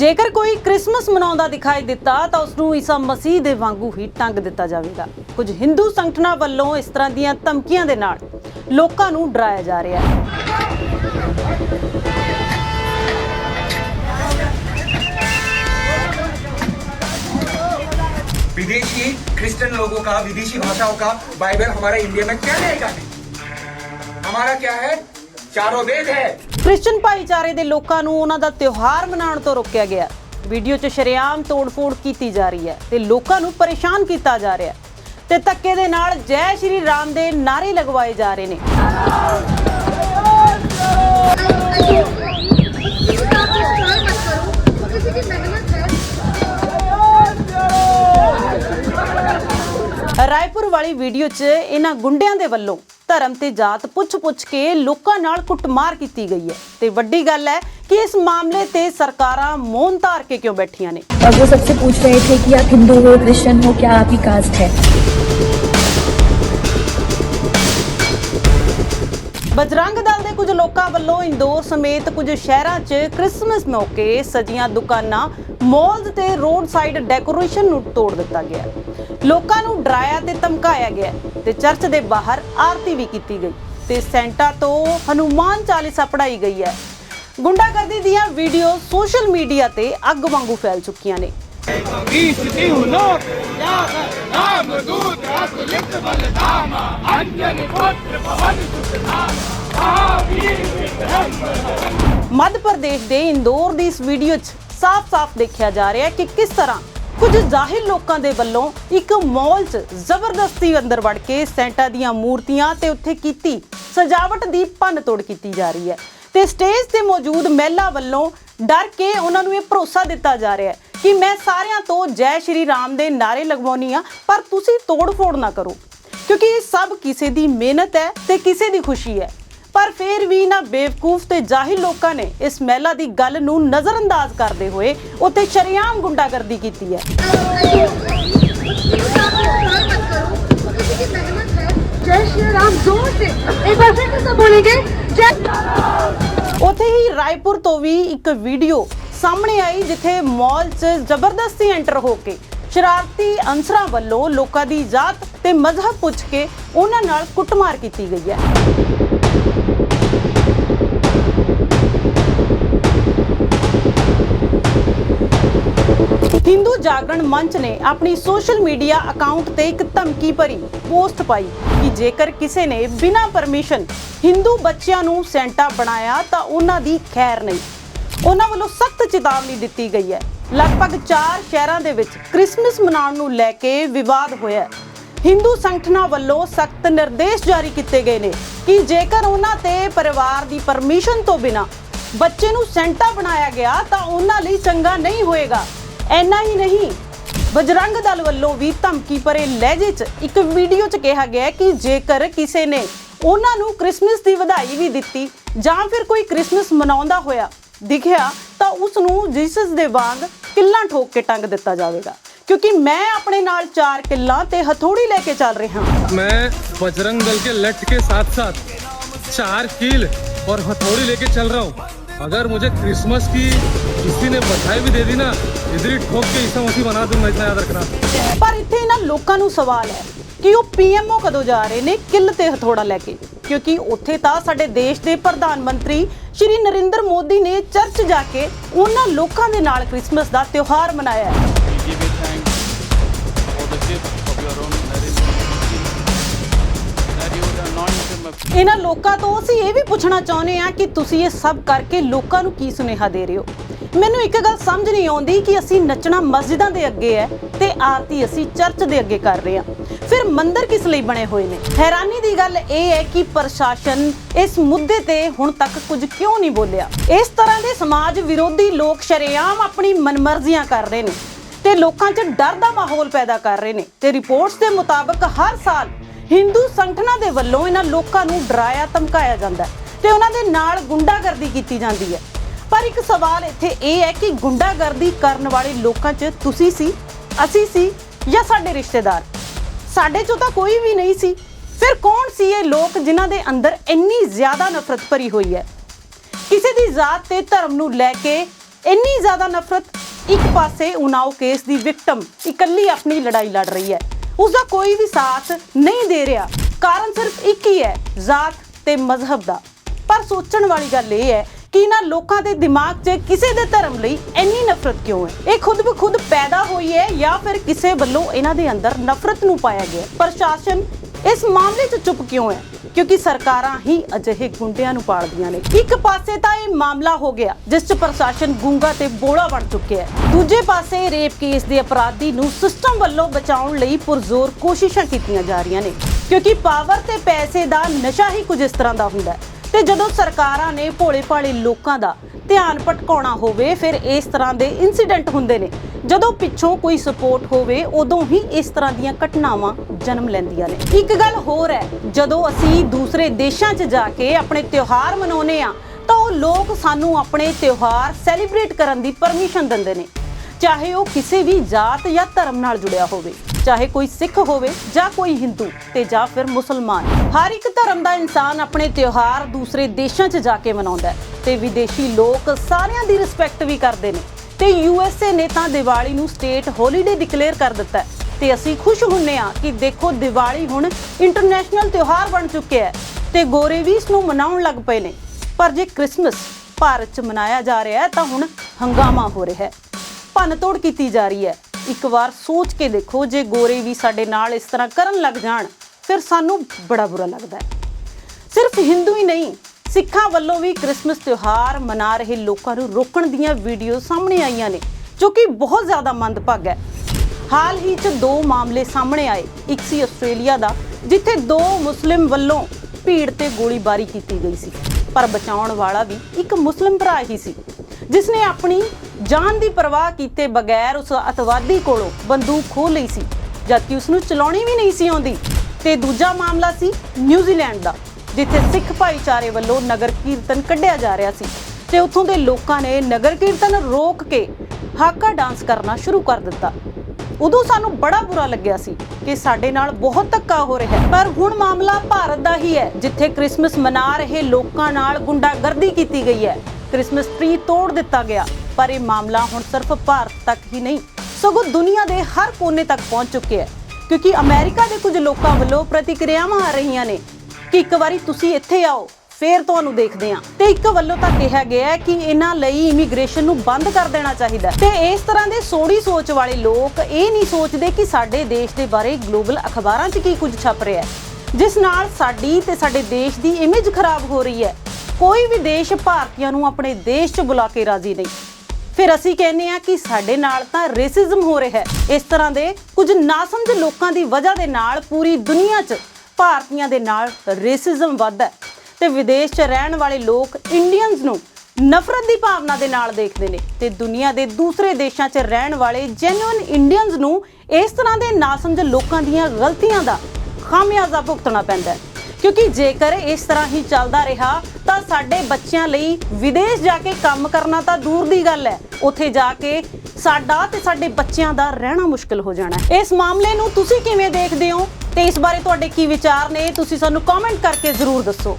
ਜੇਕਰ ਕੋਈ ਕ੍ਰਿਸਮਸ ਮਨਾਉਂਦਾ ਦਿਖਾਈ ਦਿੱਤਾ ਤਾਂ ਉਸ ਨੂੰ ਈਸਾ ਮਸੀਹ ਦੇ ਵਾਂਗੂ ਹੀ ਟੰਗ ਦਿੱਤਾ ਜਾਵੇਗਾ ਕੁਝ ਹਿੰਦੂ ਸੰਗਠਨਾਂ ਵੱਲੋਂ ਇਸ ਤਰ੍ਹਾਂ ਦੀਆਂ ਧਮਕੀਆਂ ਦੇ ਨਾਲ ਲੋਕਾਂ ਨੂੰ ਡਰਾਇਆ ਜਾ ਰਿਹਾ ਹੈ विदेशी क्रिश्चियन लोगों का विदेशी भाषाओं का बाइबल हमारे इंडिया में क्या लेगा हमारा क्या है ਚਾਰੋਂ ਵੇਦ ਹੈ। ਕ੍ਰਿਸਚੀਅਨ ਭਾਈਚਾਰੇ ਦੇ ਲੋਕਾਂ ਨੂੰ ਉਹਨਾਂ ਦਾ ਤਿਉਹਾਰ ਮਨਾਉਣ ਤੋਂ ਰੋਕਿਆ ਗਿਆ। ਵੀਡੀਓ 'ਚ ਸ਼ਰੇਆਮ ਤੋੜਫੋੜ ਕੀਤੀ ਜਾ ਰਹੀ ਹੈ ਤੇ ਲੋਕਾਂ ਨੂੰ ਪਰੇਸ਼ਾਨ ਕੀਤਾ ਜਾ ਰਿਹਾ ਤੇ ਤੱਕੇ ਦੇ ਨਾਲ ਜੈ ਸ਼੍ਰੀ ਰਾਮ ਦੇ ਨਾਰੇ ਲਗਵਾਏ ਜਾ ਰਹੇ ਨੇ। ਰਾਏਪੁਰ ਵਾਲੀ ਵੀਡੀਓ 'ਚ ਇਹਨਾਂ ਗੁੰਡਿਆਂ ਦੇ ਵੱਲੋਂ ਧਰਮ ਤੇ ਜਾਤ ਪੁੱਛ-ਪੁੱਛ ਕੇ ਲੋਕਾਂ ਨਾਲ ਕੁੱਟਮਾਰ ਕੀਤੀ ਗਈ ਹੈ ਤੇ ਵੱਡੀ ਗੱਲ ਹੈ ਕਿ ਇਸ ਮਾਮਲੇ ਤੇ ਸਰਕਾਰਾਂ ਮੌਨ ਧਾਰ ਕੇ ਕਿਉਂ ਬੈਠੀਆਂ ਨੇ और वो सबसे पूछ रहे थे कि आप हिंदू हो क्रिश्चियन हो क्या आपकी कास्ट है ਬਜਰੰਗ ਦਲ ਦੇ ਕੁਝ ਲੋਕਾਂ ਵੱਲੋਂ ਇੰਦੌਰ ਸਮੇਤ ਕੁਝ ਸ਼ਹਿਰਾਂ 'ਚ ਕ੍ਰਿਸਮਸ ਮੌਕੇ ਸਜੀਆਂ ਦੁਕਾਨਾਂ ਮਾਲਸ ਤੇ ਰੋਡ ਸਾਈਡ ਡੈਕੋਰੇਸ਼ਨ ਨੂੰ ਤੋੜ ਦਿੱਤਾ ਗਿਆ ਲੋਕਾਂ ਨੂੰ ਡਰਾਇਆ ਤੇ ਧਮਕਾਇਆ ਗਿਆ ਤੇ ਚਰਚ ਦੇ ਬਾਹਰ ਆਰਤੀ ਵੀ ਕੀਤੀ ਗਈ ਤੇ ਸੈਂਟਾ ਤੋਂ ਹਨੂਮਾਨ ਚਾਲੀਸਾ ਪੜਾਈ ਗਈ ਹੈ। ਗੁੰਡਾਗਰਦੀ ਦੀਆਂ ਵੀਡੀਓ ਸੋਸ਼ਲ ਮੀਡੀਆ ਤੇ ਅੱਗ ਵਾਂਗੂ ਫੈਲ ਚੁੱਕੀਆਂ ਨੇ। ਮੱਧ ਪ੍ਰਦੇਸ਼ ਦੇ ਇੰਦੌਰ ਦੀ ਇਸ ਵੀਡੀਓ 'ਚ ਸਾਫ਼-ਸਾਫ਼ ਦੇਖਿਆ ਜਾ ਰਿਹਾ ਹੈ ਕਿ ਕਿਸ ਤਰ੍ਹਾਂ ਕੁਝ ਜ਼ਾਹਿਰ ਲੋਕਾਂ ਦੇ ਵੱਲੋਂ ਇੱਕ ਮਾਲ 'ਚ ਜ਼ਬਰਦਸਤੀ ਅੰਦਰ ਵੜ ਕੇ ਸੈਂਟਾ ਦੀਆਂ ਮੂਰਤੀਆਂ ਤੇ ਉੱਥੇ ਕੀਤੀ ਸਜਾਵਟ ਦੀ ਭੰਨ ਤੋੜ ਕੀਤੀ ਜਾ ਰਹੀ ਹੈ। ਤੇ ਸਟੇਜ ਤੇ ਮੌਜੂਦ ਮਹਿਲਾ ਵੱਲੋਂ ਡਰ ਕੇ ਉਹਨਾਂ ਨੂੰ ਇਹ ਭਰੋਸਾ ਦਿੱਤਾ ਜਾ ਰਿਹਾ ਹੈ ਕਿ ਮੈਂ ਸਾਰਿਆਂ ਤੋਂ ਜੈ ਸ਼੍ਰੀ ਰਾਮ ਦੇ ਨਾਰੇ ਲਗਵਾਉਣੀ ਆ, ਪਰ ਤੁਸੀਂ ਤੋੜ-ਫੋੜ ਨਾ ਕਰੋ। ਕਿਉਂਕਿ ਇਹ ਸਭ ਕਿਸੇ ਦੀ ਮਿਹਨਤ ਹੈ ਤੇ ਕਿਸੇ ਦੀ ਖੁਸ਼ੀ ਹੈ। ਪਰ ਫਿਰ ਵੀ ਨਾ ਬੇਵਕੂਫ ਤੇ ਜਾਹਿਲ ਲੋਕਾਂ ਨੇ ਇਸ ਮਹਿਲਾ ਦੀ ਗੱਲ ਨੂੰ ਨਜ਼ਰਅੰਦਾਜ਼ ਕਰਦੇ ਹੋਏ ਉੱਥੇ ਸ਼ਰੀਆਮ ਗੁੰਡਾਗਰਦੀ ਕੀਤੀ ਹੈ। ਉੱਥੇ ਹੀ ਰਾਏਪੁਰ ਤੋਂ ਵੀ ਇੱਕ ਵੀਡੀਓ ਸਾਹਮਣੇ ਆਈ ਜਿੱਥੇ ਮਾਲ 'ਚ ਜ਼ਬਰਦਸਤੀ ਐਂਟਰ ਹੋ ਕੇ ਸ਼ਰਾਰਤੀ ਅਨਸਰਾਂ ਵੱਲੋਂ ਲੋਕਾਂ ਦੀ ਜਾਤ ਤੇ ਮਜ਼ਹਬ ਪੁੱਛ ਕੇ ਉਹਨਾਂ ਨਾਲ ਕੁੱਟਮਾਰ ਕੀਤੀ ਗਈ ਹੈ। ਹਿੰਦੂ ਜਾਗਰਣ ਮੰਚ ਨੇ ਆਪਣੀ ਸੋਸ਼ਲ ਮੀਡੀਆ ਅਕਾਊਂਟ ਤੇ ਇੱਕ ਧਮਕੀ ਭਰੀ ਪੋਸਟ ਪਾਈ ਕਿ ਜੇਕਰ ਕਿਸੇ ਨੇ ਬਿਨਾਂ ਪਰਮਿਸ਼ਨ ਹਿੰਦੂ ਬੱਚਿਆਂ ਨੂੰ ਸੈਂਟਾ ਬਣਾਇਆ ਤਾਂ ਉਹਨਾਂ ਦੀ ਖੈਰ ਨਹੀਂ। ਉਹਨਾਂ ਵੱਲੋਂ ਸਖਤ ਚੇਤਾਵਨੀ ਦਿੱਤੀ ਗਈ ਹੈ। ਲਗਭਗ 4 ਸ਼ਹਿਰਾਂ ਦੇ ਵਿੱਚ ਕ੍ਰਿਸਮਸ ਮਨਾਉਣ ਨੂੰ ਲੈ ਕੇ ਵਿਵਾਦ ਹੋਇਆ ਹਿੰਦੂ ਸੰਗਠਨਾਂ ਵੱਲੋਂ ਸਖਤ ਨਿਰਦੇਸ਼ ਜਾਰੀ ਕੀਤੇ ਗਏ ਨੇ ਕਿ ਜੇਕਰ ਉਹਨਾਂ ਤੇ ਪਰਿਵਾਰ ਦੀ ਪਰਮਿਸ਼ਨ ਤੋਂ ਬਿਨਾ ਬੱਚੇ ਨੂੰ ਸੈਂਟਾ ਬਣਾਇਆ ਗਿਆ ਤਾਂ ਉਹਨਾਂ ਲਈ ਚੰਗਾ ਨਹੀਂ ਹੋਏਗਾ। ਐਨਾ ਹੀ ਨਹੀਂ ਬਜਰੰਗ ਦਲ ਵੱਲੋਂ ਵੀ ਧਮਕੀ ਭਰੇ ਲਹਿਜੇ 'ਚ ਇੱਕ ਵੀਡੀਓ 'ਚ ਕਿਹਾ ਗਿਆ ਹੈ ਕਿ ਜੇਕਰ ਕਿਸੇ ਨੇ ਉਹਨਾਂ ਨੂੰ ਕ੍ਰਿਸਮਸ ਦੀ ਵਧਾਈ ਵੀ ਦਿੱਤੀ ਜਾਂ ਫਿਰ ਕੋਈ ਕ੍ਰਿਸਮਸ ਮਨਾਉਂਦਾ ਹੋਇਆ ਦਿਖਿਆ ਤਾਂ ਉਸ ਨੂੰ ਜੀਸਸ ਦੇ ਵਾਂਗ ਕਿੱਲਾਂ ਠੋਕ ਕੇ ਟੰਗ ਦਿੱਤਾ ਜਾਵੇਗਾ ਕਿਉਂਕਿ ਮੈਂ ਆਪਣੇ ਨਾਲ ਚਾਰ ਕਿੱਲਾਂ ਤੇ ਹਥੌੜੀ ਲੈ ਕੇ ਚੱਲ ਰਿਹਾ ਹਾਂ मैं बजरंग दल के लट के साथ साथ चार कील और हथौड़ी लेके चल रहा हूँ अगर मुझे क्रिसमस की किसी ने बधाई भी दे दी ना इधर ही ठोक के ईसा मसीह बना दूंगा इतना याद रखना ਪਰ ਇੱਥੇ ਇਹਨਾਂ ਲੋਕਾਂ ਨੂੰ ਸਵਾਲ ਹੈ ਕਿ ਉਹ ਪੀਐਮਓ ਕਦੋਂ ਜਾ ਰਹੇ ਨੇ ਕਿੱਲ ਤੇ ਹਥੌੜਾ ਲੈ ਕੇ ਕਿਉਂਕਿ ਉੱਥੇ ਤਾਂ ਸਾਡੇ ਦੇਸ਼ ਦੇ ਪ੍ਰਧਾਨ ਮੰਤਰੀ ਸ਼੍ਰੀ ਨਰਿੰਦਰ ਮੋਦੀ ਨੇ ਚਰਚ ਜਾ ਕੇ ਉਹਨਾਂ ਲੋਕਾਂ ਦੇ ਨਾਲ ਕ੍ਰਿਸਮਸ ਦਾ ਤਿਉਹਾਰ ਮਨਾਇਆ ਹੈ We give ਇਹਨਾਂ ਲੋਕਾਂ ਤੋਂ ਅਸੀਂ ਇਹ ਵੀ ਪੁੱਛਣਾ ਚਾਹੁੰਦੇ ਆ ਕਿ ਤੁਸੀਂ ਇਹ ਸਭ ਕਰਕੇ ਲੋਕਾਂ ਨੂੰ ਕੀ ਸੁਨੇਹਾ ਦੇ ਰਹੇ ਹੋ? ਮੈਨੂੰ ਇੱਕ ਗੱਲ ਸਮਝ ਨਹੀਂ ਆਉਂਦੀ ਕਿ ਅਸੀਂ ਨੱਚਣਾ ਮਸਜਿਦਾਂ ਦੇ ਅੱਗੇ ਹੈ ਤੇ ਆਰਤੀ ਅਸੀਂ ਚਰਚ ਦੇ ਅੱਗੇ ਕਰ ਰਹੇ ਹਾਂ। ਫਿਰ ਮੰਦਿਰ ਕਿਸ ਲਈ ਬਣੇ ਹੋਏ ਨੇ? ਹੈਰਾਨੀ ਦੀ ਗੱਲ ਇਹ ਹੈ ਕਿ ਪ੍ਰਸ਼ਾਸਨ ਇਸ ਮੁੱਦੇ ਤੇ ਹੁਣ ਤੱਕ ਕੁਝ ਕਿਉਂ ਨਹੀਂ ਬੋਲਿਆ? ਇਸ ਤਰ੍ਹਾਂ ਦੇ ਸਮਾਜ ਵਿਰੋਧੀ ਲੋਕ ਸ਼ਰੇਆਮ ਆਪਣੀ ਮਨਮਰਜ਼ੀਆਂ ਕਰ ਰਹੇ ਨੇ ਤੇ ਲੋਕਾਂ 'ਚ ਡਰ ਦਾ ਮਾਹੌਲ ਪੈਦਾ ਕਰ ਰਹੇ ਨੇ ਤੇ ਰਿਪੋਰਟਸ ਦੇ ਮੁਤਾਬਕ ਹਰ ਸਾਲ ਹਿੰਦੂ ਸੰਗਠਨਾਂ ਦੇ ਵੱਲੋਂ ਇਹਨਾਂ ਲੋਕਾਂ ਨੂੰ ਡਰਾਇਆ, ਧਮਕਾਇਆ ਜਾਂਦਾ ਹੈ ਤੇ ਉਹਨਾਂ ਦੇ ਨਾਲ ਗੁੰਡਾਗਰਦੀ ਕੀਤੀ ਜਾਂਦੀ ਹੈ। ਪਰ ਇੱਕ ਸਵਾਲ ਇੱਥੇ ਇਹ ਹੈ ਕਿ ਗੁੰਡਾਗਰਦੀ ਕਰਨ ਵਾਲੇ ਲੋਕਾਂ 'ਚ ਤੁਸੀਂ ਸੀ, ਅਸੀਂ ਸੀ ਜਾਂ ਸਾਡੇ ਰਿਸ਼ਤੇਦਾਰ? ਸਾਡੇ 'ਚੋਂ ਤਾਂ ਕੋਈ ਵੀ ਨਹੀਂ ਸੀ। ਫਿਰ ਕੌਣ ਸੀ ਇਹ ਲੋਕ ਜਿਨ੍ਹਾਂ ਦੇ ਅੰਦਰ ਇੰਨੀ ਜ਼ਿਆਦਾ ਨਫ਼ਰਤ ਭਰੀ ਹੋਈ ਹੈ? ਕਿਸੇ ਦੀ ਜ਼ਾਤ ਤੇ ਧਰਮ ਨੂੰ ਲੈ ਕੇ ਇੰਨੀ ਜ਼ਿਆਦਾ ਨਫ਼ਰਤ, ਇੱਕ ਪਾਸੇ ਉਨਾਓ ਕੇਸ ਦੀ ਵਿਕਟਮ, ਇਕੱਲੀ ਆਪਣੀ ਲੜਾਈ ਲੜ ਰਹੀ ਹੈ। ਉਸ ਦਾ ਕੋਈ ਵੀ ਸਾਥ ਨਹੀਂ ਦੇ ਰਿਹਾ। ਕਾਰਨ ਸਿਰਫ ਇੱਕ ਹੀ ਹੈ, ਜ਼ਾਤ ਤੇ ਮਜ਼ਹਬ ਦਾ। ਪਰ ਸੋਚਣ ਵਾਲੀ ਗੱਲ ਇਹ ਹੈ ਕਿ ਇਹਨਾਂ ਲੋਕਾਂ ਦੇ ਦਿਮਾਗ 'ਚ ਕਿਸੇ ਦੇ ਧਰਮ ਲਈ ਇੰਨੀ ਨਫ਼ਰਤ ਕਿਉਂ ਹੈ? ਇਹ ਖੁਦ ਬਖੁਦ ਪੈਦਾ ਹੋਈ ਹੈ ਜਾਂ ਫਿਰ ਕਿਸੇ ਵੱਲੋਂ ਇਹਨਾਂ ਦੇ ਅੰਦਰ ਨਫ਼ਰਤ ਨੂੰ ਪਾਇਆ ਗਿਆ ਪ੍ਰਸ਼ਾਸਨ ਇਸ ਮਾਮਲੇ 'ਚ ਚੁੱਪ ਕਿਉਂ ਹੈ? ਕਿਉਂਕਿ ਸਰਕਾਰਾਂ ਹੀ ਅਜਿਹੇ ਗੁੰਡਿਆਂ ਨੂੰ ਪਾਲਦੀਆਂ ਨੇ। ਇੱਕ ਪਾਸੇ ਤਾਂ ਇਹ ਮਾਮਲਾ ਹੋ ਗਿਆ, ਜਿਸ 'ਚ ਪ੍ਰਸ਼ਾਸਨ ਗੂੰਗਾ ਤੇ ਬੋੜਾ ਬਣ ਚੁੱਕਿਆ ਹੈ। ਦੂਜੇ ਪਾਸੇ ਰੇਪ ਕੇਸ ਦੇ ਅਪਰਾਧੀ ਨੂੰ ਸਿਸਟਮ ਵੱਲੋਂ ਬਚਾਉਣ ਲਈ ਪੁਰਜ਼ੋਰ ਕੋਸ਼ਿਸ਼ਾਂ ਕੀਤੀਆਂ ਜਾ ਰਹੀਆਂ ਨੇ। ਕਿਉਂਕਿ ਪਾਵਰ ਤੇ ਪੈਸੇ ਦਾ ਨਸ਼ਾ ਹੀ ਕੁਝ ਇਸ ਤਰ੍ਹਾਂ ਦਾ ਹੁੰਦਾ ਹੈ। ਤੇ ਜਦੋਂ ਸਰਕਾਰਾਂ ਨੇ ਭੋਲੇ ਭਾਲੇ ਲੋਕਾਂ ਦਾ ਧਿਆਨ ਭਟਕਾਉਣਾ ਹੋਵੇ, ਫਿਰ ਇਸ ਤਰ੍ਹਾਂ ਦੇ ਇਨਸੀਡੈਂਟ ਹੁੰਦੇ ਨੇ। ਜਦੋਂ ਪਿੱਛੋਂ ਕੋਈ ਸਪੋਰਟ ਹੋਵੇ, ਉਦੋਂ ਹੀ ਇਸ ਤਰ੍ਹਾਂ ਦੀਆਂ ਘਟਨਾਵਾਂ ਜਨਮ ਲੈਂਦੀਆਂ ਨੇ। ਇੱਕ ਗੱਲ ਹੋਰ ਹੈ, ਜਦੋਂ ਅਸੀਂ ਦੂਸਰੇ ਦੇਸ਼ਾਂ 'ਚ ਜਾ ਕੇ ਆਪਣੇ ਤਿਉਹਾਰ ਮਨਾਉਂਦੇ ਆ ਤਾਂ ਉਹ ਲੋਕ ਸਾਨੂੰ ਆਪਣੇ ਤਿਉਹਾਰ ਸੈਲੀਬ੍ਰੇਟ ਕਰਨ ਦੀ ਪਰਮਿਸ਼ਨ ਦਿੰਦੇ ਨੇ। ਚਾਹੇ ਉਹ ਕਿਸੇ ਵੀ ਜਾਤ ਜਾਂ ਧਰਮ ਨਾਲ ਜੁੜਿਆ ਹੋਵੇ, ਚਾਹੇ ਕੋਈ ਸਿੱਖ ਹੋਵੇ ਜਾਂ ਕੋਈ ਹਿੰਦੂ ਤੇ ਜਾਂ ਫਿਰ ਮੁਸਲਮਾਨ। ਹਰ ਇੱਕ ਧਰਮ ਦਾ ਇਨਸਾਨ ਆਪਣੇ ਤਿਉਹਾਰ ਦੂਸਰੇ ਦੇਸ਼ਾਂ 'ਚ ਜਾ ਕੇ ਮਨਾਉਂਦਾ ਹੈ ਤੇ ਵਿਦੇਸ਼ੀ ਲੋਕ ਸਾਰਿਆਂ ਦੀ ਰਿਸਪੈਕਟ ਵੀ ਕਰਦੇ ਨੇ। ਤੇ ਯੂਐਸਏ ਨੇ ਤਾਂ ਦੀਵਾਲੀ ਨੂੰ ਸਟੇਟ ਹੌਲੀਡੇ ਡਿਕਲੇਅਰ ਕਰ ਦਿੱਤਾ ਹੈ। ਤੇ ਅਸੀਂ ਖੁਸ਼ ਹੁੰਨੇ ਆ ਕਿ ਦੇਖੋ ਦੀਵਾਲੀ ਹੁਣ ਇੰਟਰਨੈਸ਼ਨਲ ਤਿਉਹਾਰ ਬਣ ਚੁੱਕਿਆ ਹੈ ਤੇ ਗੋਰੇ ਵੀ ਇਸ ਨੂੰ ਮਨਾਉਣ ਲੱਗ ਪਏ ਨੇ। ਪਰ ਜੇ ਕ੍ਰਿਸਮਸ ਭਾਰਤ 'ਚ ਮਨਾਇਆ ਜਾ ਰਿਹਾ ਹੈ ਤਾਂ ਹੁਣ ਹੰਗਾਮਾ ਹੋ ਰਿਹਾ ਹੈ। ਭੰਨਤੋੜ ਕੀਤੀ ਜਾ ਰਹੀ ਹੈ। ਇੱਕ ਵਾਰ ਸੋਚ ਕੇ ਦੇਖੋ ਜੇ ਗੋਰੇ ਵੀ ਸਾਡੇ ਨਾਲ ਇਸ ਤਰ੍ਹਾਂ ਕਰਨ ਲੱਗ ਜਾਣ, ਫਿਰ ਸਾਨੂੰ ਬੜਾ ਬੁਰਾ ਲੱਗਦਾ ਹੈ। ਸਿਰਫ ਹਿੰਦੂ ਹੀ ਨਹੀਂ ਸਿੱਖਾਂ ਵੱਲੋਂ ਵੀ ਕ੍ਰਿਸਮਸ ਤਿਉਹਾਰ ਮਨਾ ਰਹੇ ਲੋਕਾਂ ਨੂੰ ਰੋਕਣ ਦੀਆਂ ਵੀਡੀਓ ਸਾਹਮਣੇ ਆਈਆਂ ਨੇ, ਜੋ ਕਿ ਬਹੁਤ ਜ਼ਿਆਦਾ ਮੰਦਭਾਗ ਹੈ। ਹਾਲ ਹੀ 'ਚ ਦੋ ਮਾਮਲੇ ਸਾਹਮਣੇ ਆਏ, ਇੱਕ ਸੀ ਆਸਟ੍ਰੇਲੀਆ ਦਾ, ਜਿੱਥੇ ਦੋ ਮੁਸਲਿਮ ਵੱਲੋਂ ਭੀੜ ਤੇ ਗੋਲੀਬਾਰੀ ਕੀਤੀ ਗਈ ਸੀ, ਪਰ ਬਚਾਉਣ ਵਾਲਾ ਵੀ ਇੱਕ ਮੁਸਲਿਮ ਭਰਾ ਹੀ ਸੀ ਜਿਸ ਨੇ ਆਪਣੀ ਜਾਨ ਦੀ ਪਰਵਾਹ ਕੀਤੇ ਬਗੈਰ ਉਸ ਅਤਵਾਦੀ ਕੋਲੋਂ ਬੰਦੂਕ ਖੋਹ ਲਈ ਸੀ, ਜਦਕਿ ਉਸ ਨੂੰ ਚਲਾਉਣੀ ਵੀ ਨਹੀਂ ਸੀ ਆਉਂਦੀ। ਤੇ ਦੂਜਾ ਮਾਮਲਾ ਸੀ ਨਿਊਜ਼ੀਲੈਂਡ ਦਾ। ਜਿੱਥੇ ਸਿੱਖ ਭਾਈਚਾਰੇ ਵੱਲੋਂ ਨਗਰ ਕੀਰਤਨ ਕੱਢਿਆ ਜਾ ਰਿਹਾ ਸੀ ਤੇ ਉੱਥੋਂ ਦੇ ਲੋਕਾਂ ਨੇ ਨਗਰ ਕੀਰਤਨ ਰੋਕ ਕੇ ਹਾਕਾ ਡਾਂਸ ਕਰਨਾ ਸ਼ੁਰੂ ਕਰ ਦਿੱਤਾ। ਉਦੋਂ ਸਾਨੂੰ ਬੜਾ ਬੁਰਾ ਲੱਗਿਆ ਸੀ ਕਿ ਸਾਡੇ ਨਾਲ ਬਹੁਤ ਧੱਕਾ ਹੋ ਰਿਹਾ ਹੈ। ਪਰ ਹੁਣ ਮਾਮਲਾ ਭਾਰਤ ਦਾ ਹੀ ਹੈ, ਜਿੱਥੇ ਕ੍ਰਿਸਮਸ ਮਨਾ ਰਹੇ ਲੋਕਾਂ ਨਾਲ ਗੁੰਡਾਗਰਦੀ ਕੀਤੀ ਗਈ ਹੈ। ਕ੍ਰਿਸਮਸ ਟ੍ਰੀ ਤੋੜ ਦਿੱਤਾ ਗਿਆ, ਪਰ ਇਹ ਮਾਮਲਾ ਹੁਣ ਸਿਰਫ ਭਾਰਤ ਤੱਕ ਹੀ ਨਹੀਂ, ਸਗੋਂ ਦੁਨੀਆ ਦੇ ਹਰ ਕੋਨੇ ਤੱਕ ਪਹੁੰਚ ਚੁੱਕਿਆ ਹੈ। ਕਿਉਂਕਿ ਅਮਰੀਕਾ ਦੇ ਕੁਝ ਲੋਕਾਂ ਵੱਲੋਂ ਪ੍ਰਤੀਕਿਰਿਆਵਾਂ ਆ ਰਹੀਆਂ ਨੇ ਕਿ ਇੱਕ ਵਾਰੀ ਤੁਸੀਂ ਇੱਥੇ ਆਓ, ਫੇਰ ਤੁਹਾਨੂੰ ਦੇਖਦੇ ਹਾਂ। ਤੇ ਇੱਕ ਵੱਲੋਂ ਤਾਂ ਕਿਹਾ ਗਿਆ ਹੈ ਕਿ ਇਹਨਾਂ ਲਈ ਇਮੀਗ੍ਰੇਸ਼ਨ ਨੂੰ ਬੰਦ ਕਰ ਦੇਣਾ ਚਾਹੀਦਾ ਹੈ। ਤੇ ਇਸ ਤਰ੍ਹਾਂ ਦੇ ਸੋੜੀ ਸੋਚ ਵਾਲੇ ਲੋਕ ਇਹ ਨਹੀਂ ਸੋਚਦੇ ਕਿ ਸਾਡੇ ਦੇਸ਼ ਦੇ ਬਾਰੇ ਗਲੋਬਲ ਅਖਬਾਰਾਂ 'ਚ ਕੀ ਕੁਝ ਛਪ ਰਿਹਾ ਹੈ। ਜਿਸ ਨਾਲ ਸਾਡੀ ਤੇ ਸਾਡੇ ਦੇਸ਼ ਦੀ ਇਮੇਜ ਖਰਾਬ ਹੋ ਰਹੀ ਹੈ। ਕੋਈ ਵੀ ਦੇਸ਼ ਭਾਰਤੀਆਂ ਨੂੰ ਆਪਣੇ ਦੇਸ਼ 'ਚ ਬੁਲਾ ਕੇ ਰਾਜ਼ੀ ਨਹੀਂ। ਫਿਰ ਅਸੀਂ ਕਹਿੰਦੇ ਆ ਕਿ ਸਾਡੇ ਨਾਲ ਤਾਂ ਰੇਸਿਜ਼ਮ ਹੋ ਰਿਹਾ ਹੈ। ਇਸ ਤਰ੍ਹਾਂ ਦੇ ਕੁਝ ਨਾਸਮਝ ਲੋਕਾਂ ਦੀ ਵਜ੍ਹਾ ਦੇ ਨਾਲ ਪੂਰੀ ਦੁਨੀਆ 'ਚ ਭਾਰਤੀਆਂ ਦੇ ਨਾਲ ਰੇਸਿਜ਼ਮ ਵੱਧਦਾ ਹੈ ਤੇ ਵਿਦੇਸ਼ 'ਚ ਰਹਿਣ ਵਾਲੇ ਲੋਕ ਇੰਡੀਅਨਸ ਨੂੰ ਨਫ਼ਰਤ ਦੀ ਭਾਵਨਾ ਦੇ ਨਾਲ ਦੇਖਦੇ ਨੇ ਤੇ ਦੁਨੀਆ ਦੇ ਦੂਸਰੇ ਦੇਸ਼ਾਂ 'ਚ ਰਹਿਣ ਵਾਲੇ ਜੈਨੂਇਨ ਇੰਡੀਅਨਸ ਨੂੰ ਇਸ ਤਰ੍ਹਾਂ ਦੇ ਨਾਸਮਝ ਲੋਕਾਂ ਦੀਆਂ ਗਲਤੀਆਂ ਦਾ ਖਾਮਿਆਜ਼ਾ ਭੁਗਤਣਾ ਪੈਂਦਾ ਹੈ। ਕਿਉਂਕਿ ਜੇਕਰ ਇਸ ਤਰ੍ਹਾਂ ਹੀ ਚੱਲਦਾ ਰਿਹਾ, ਤਾਂ ਸਾਡੇ ਬੱਚਿਆਂ ਲਈ ਵਿਦੇਸ਼ ਜਾ ਕੇ ਕੰਮ ਕਰਨਾ ਤਾਂ ਦੂਰ ਦੀ ਗੱਲ ਹੈ। ਉੱਥੇ ਜਾ ਕੇ ਸਾਡਾ ਤੇ ਸਾਡੇ ਬੱਚਿਆਂ ਦਾ ਰਹਿਣਾ ਮੁਸ਼ਕਲ ਹੋ ਜਾਣਾ ਇਸ ਮਾਮਲੇ ਨੂੰ ਤੁਸੀਂ ਕਿਵੇਂ ਦੇਖਦੇ ਹੋ? ਤੇ ਇਸ ਬਾਰੇ ਤੁਹਾਡੇ ਕੀ ਵਿਚਾਰ ਨੇ? ਤੁਸੀਂ ਸਾਨੂੰ ਕਮੈਂਟ ਕਰਕੇ ਜ਼ਰੂਰ ਦੱਸੋ।